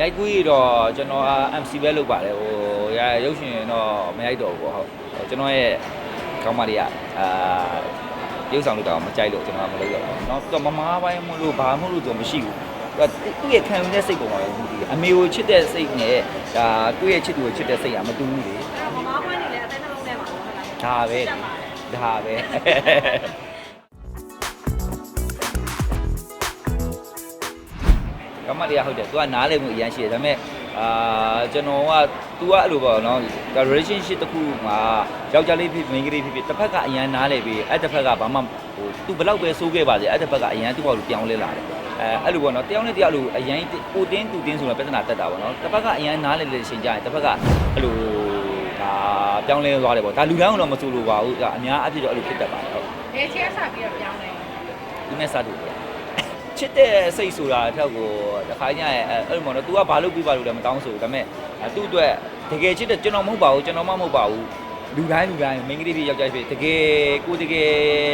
ရိုက်ကူးရတော့ကျွန်တော်က MC ပဲလုပ်ပါတယ်ဟိုရရုပ်ရှင်တော့မရိုက်တော့ဘူးပေါ့ဟုတ်ဟိုကျွန်တော်ရဲ့ကောင်းမလေးကအာရုပ်ဆောင်လို့တော့မကြိုက်လို့ကျွန်တော်ကမလုပ်တော့ဘူးเนาะတော့မမားပိုင်းမလို့ဘာမှမလို့တော့မရှိဘူးသူကသူ့ရဲ့ခံယူတဲ့စိတ်ပုံမှာပဲမူတည်တယ်အမေကိုချစ်တဲ့စိတ်နဲ့ဒါသူ့ရဲ့ချစ်သူကိုချစ်တဲ့စိတ်ကမတူဘူးလေ အဲ့တော့မမားခွန်းနေလဲအတိုင်းနှလုံးထဲမှာပေါ့ဟုတ်လား ဒါပဲ တက်ပါတယ် ဒါပဲ ကမ္မတရားဟုတ်တယ် तू ကနားလည်မှုအရင်ရှိတယ်ဒါပေမဲ့အာကျွန်တော်က तू ကအဲ့လိုပေါ့နော် relationship တစ်ခုမှာယောက်ျားလေးဖြစ်မိန်းကလေးဖြစ်ဖြစ်တစ်ဖက်ကအရင်နားလည်ပြီးအဲ့တစ်ဖက်ကဘာမှဟို तू ဘလောက်ပဲစိုးခဲ့ပါစေအဲ့တစ်ဖက်ကအရင်သူ့ဘာလို့ပြောင်းလဲလာတယ်အဲအဲ့လိုပေါ့နော်တယောက်နဲ့တယောက်လိုအရင်ကိုတင်းတူတင်းဆိုတော့ပြဿနာတက်တာပေါ့နော်တစ်ဖက်ကအရင်နားလည်တဲ့အချိန်ကျရင်တစ်ဖက်ကအဲ့လိုဒါပြောင်းလဲသွားတယ်ပေါ့ဒါလူတိုင်းကတော့မဆိုလိုပါဘူးဒါအများအပြည့်တော့အဲ့လိုဖြစ်တတ်ပါတယ်ဟုတ် ဘယ်ချင်းဆက်ပြီးတော့ပြောင်းလဲ သူနဲ့စတူတယ် ချစ်တဲ့စိတ်ဆိုတာအထက်ကိုတခါညရဲ့အဲ့လိုမျိုးနော် तू ကဘာလုပ်ပြီးပါလို့လည်းမတောင်းဆိုဘူးဒါပေမဲ့သူ့အတွက်တကယ်ချစ်တဲ့ကျွန်တော်မဟုတ်ပါဘူးကျွန်တော်မှမဟုတ်ပါဘူးလူတိုင်းလူတိုင်းမိန်းကလေးဖြစ်ယောက်ျားဖြစ်တကယ်ကိုတကယ်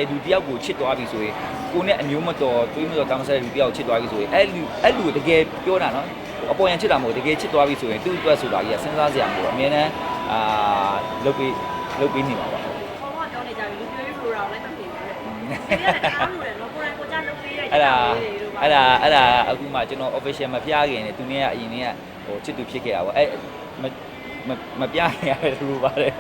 လူတယောက်ကိုချစ်သွားပြီဆိုရင်ကိုနဲ့အမျိုးမတော်တွေးမတော်တောင်းဆက်တဲ့လူတယောက်ချစ်သွားပြီဆိုရင်အဲ့လူအဲ့လူကိုတကယ်ပြောတာနော်အပေါ်ရန်ချစ်တာမဟုတ်တကယ်ချစ်သွားပြီဆိုရင်သူ့အတွက်ဆိုတာကြီးကစဉ်းစားစရာမလိုဘူးအမြဲတမ်းအာလုပ်ပြီးလုပ်ပြီးနေပါပါဘောကပြောနေကြပြီလူပြောရေးလိုတော့လည်းမဖြစ်ဘူးလေဒီကလည်းအားလို့လေနော်ကိုယ်တိုင် ကိုကြလုပ်ပေးတဲ့အဲ့ဒါအဲ့ဒါအဲ့ဒါအခုမှကျွန်တော် official မပြခင်နေသူနဲ့ကအရင်ကဟိုချစ်သူဖြစ်ခဲ့တာပေါ့အဲ့မမမပြခင်ရတယ်သူပါတယ်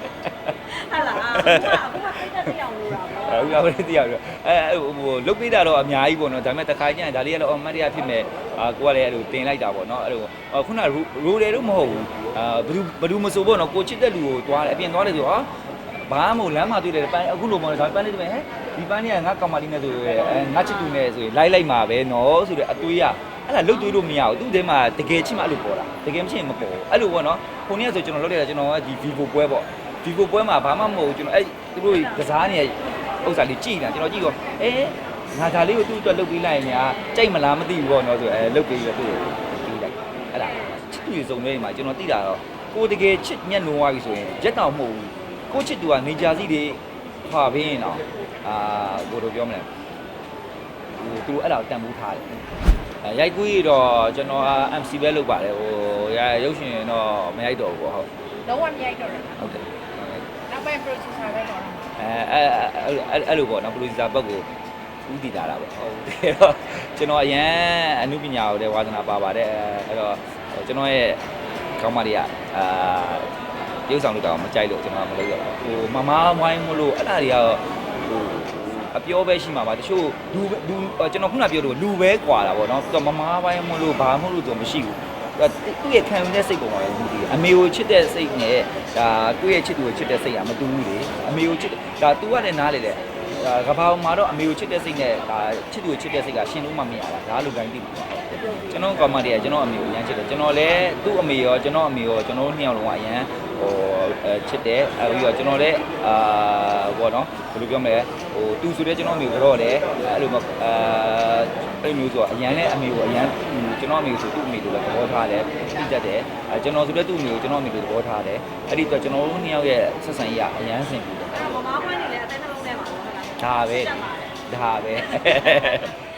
ဟုတ်လားအခုကအခုကပြတ်တဲ့အောင်လို့တာပေါ့အခုတော့လည်းတရားပြောအဲအဲ့ဟိုလုတ်ပေးတာတော့အများကြီးပေါ့နော်ဒါပေမဲ့တစ်ခါကျရင်ဒါလေးကတော့အမတ်တရားဖြစ်မဲ့အာကိုကလည်းအဲ့လိုတင်လိုက်တာပေါ့နော်အဲ့လိုခုနရိုတယ်လို့မဟုတ်ဘူးအာဘယ်သူဘယ်သူမဆိုပေါ့နော်ကိုချစ်တဲ့လူကိုသွားတယ်အပြင်သွားတယ်ဆိုတော့ဘာမှမဟုတ်လမ်းမှာတွေ့တယ်ပန်းအခုလိုပေါ့နော်ဒါပန်းလေးတွေဟဲ့ ဒီပန်းလေးကငါကောင်မလေးနဲ့ဆိုရဲအဲငါချစ်သူနဲ့ဆိုရင်လိုက်လိုက်မှာပဲနော်ဆိုတဲ့အတွေးရအဲ့ဒါလုတ်တွေးလို့မရဘူးသူ့ထဲမှာတကယ်ချစ်မှအဲ့လိုပေါ်တာတကယ်မချစ်ရင်မပေါ်ဘူးအဲ့လိုပေါ့နော်ခုနေ့ကဆိုကျွန်တော်လုပ်လိုက်တာကျွန်တော်ကဒီ Vivo ပွဲပေါ့ Vivo ပွဲမှာဘာမှမဟုတ်ဘူးကျွန်တော်အဲ့သူတို့ကစားနေတဲ့ဥစ္စာလေးကြည့်နေတာကျွန်တော်ကြည့်တော့အဲငါဒါလေးကိုသူ့အတွက်လုပ်ပေးလိုက်ရင်ညာကြိတ်မလားမသိဘူးပေါ့နော်ဆိုအဲလုပ်ပေးပြီးတော့သူ့ကိုပြီးလိုက်အဲ့ဒါချစ်သူရေစုံနေမှာကျွန်တော်သိတာတော့ကိုတကယ်ချစ်ညက်နိုးသွားပြီဆိုရင်ရက်တောင်မဟုတ်ဘူးကိုချစ်သူကနေဂျာစီတွေ ဖာပေးရင်တော့အာကိုတို့ပြောမလဲဟိုသူအဲ့ဒါကိုတန်ဖိုးထားတယ်အဲရိုက်ကူးရတော့ကျွန်တော်က MC ပဲလုပ်ပါတယ်ဟိုရရုပ်ရှင်တော့မရိုက်တော့ဘူးပေါ့ဟုတ်လုံးဝမရိုက်တော့တယ်ဟုတ်တယ်နောက်ပိုင်း producer ပဲတော့အဲအဲအဲအဲ့လိုပေါ့နော်ပရိုဂျူဆာဘက်ကိုဥတည်တာတာပေါ့ဟုတ်တယ်တော့ကျွန်တော်အရန်အမှုပညာကိုလည်းဝါသနာပါပါတယ်အဲ့တော့ကျွန်တော်ရဲ့ကောင်းမလေးကအာ ရုပ်ဆောင်လို့တော့မကြိုက်လို့ကျွန်တော်မလုပ်တော့ဘူးဟိုမမဝိုင်းမလို့အဲ့ဒါတွေကတော့ဟိုအပြောပဲရှိမှာပါတချို့လူလူကျွန်တော်ခုနပြောလို့လူပဲကွာတာပေါ့နော်သူကမမဝိုင်းမလို့ဘာမှမလို့သူမရှိဘူးသူ့ရဲ့ခံယူတဲ့စိတ်ပုံမှာပဲမူတည်တယ်အမေကိုချစ်တဲ့စိတ်နဲ့ဒါသူ့ရဲ့ချစ်သူကိုချစ်တဲ့စိတ်ကမတူဘူးလေအမေကိုချစ်ဒါ तू ကလည်းနားလေလေဒါ ကဘာမှာတော့အမေကိုချစ်တဲ့စိတ်နဲ့ဒါချစ်သူကိုချစ်တဲ့စိတ်ကရှင်လို့မှမရတာဒါလူတိုင်းသိမှာပါကျွန်တော်ကောင်မတွေကကျွန်တော်အမေကိုအရန်ချစ်တယ်ကျွန်တော်လည်းသူ့အမေရောကျွန်တော်အမေရောကျွန်တော်တို့နှစ်ယောက်လုံးကအရန်ဟိုအဲချစ်တယ်အဲပြီးတော့ကျွန်တော်လည်းအာဘောနော်ဘယ်လိုပြောမလဲဟိုသူဆိုတဲ့ကျွန်တော်အမေကိုတော့လည်းအဲ့လိုမျိုးအာအဲ့လိုမျိုးဆိုတော့အရန်လည်းအမေကိုအရန်ကျွန်တော်အမေကိုဆိုသူ့အမေကိုလည်းသဘောထားတယ်သိတတ်တယ်အဲကျွန်တော်ဆိုတဲ့သူ့အမေကိုကျွန်တော်အမေကိုသဘောထားတယ်အဲ့ဒီတော့ကျွန်တော်တို့နှစ်ယောက်ရဲ့ဆက်ဆံရေးကအရန်ဆင်ပြေတယ် ဒါပဲတက်ပါတယ်ဒါပဲ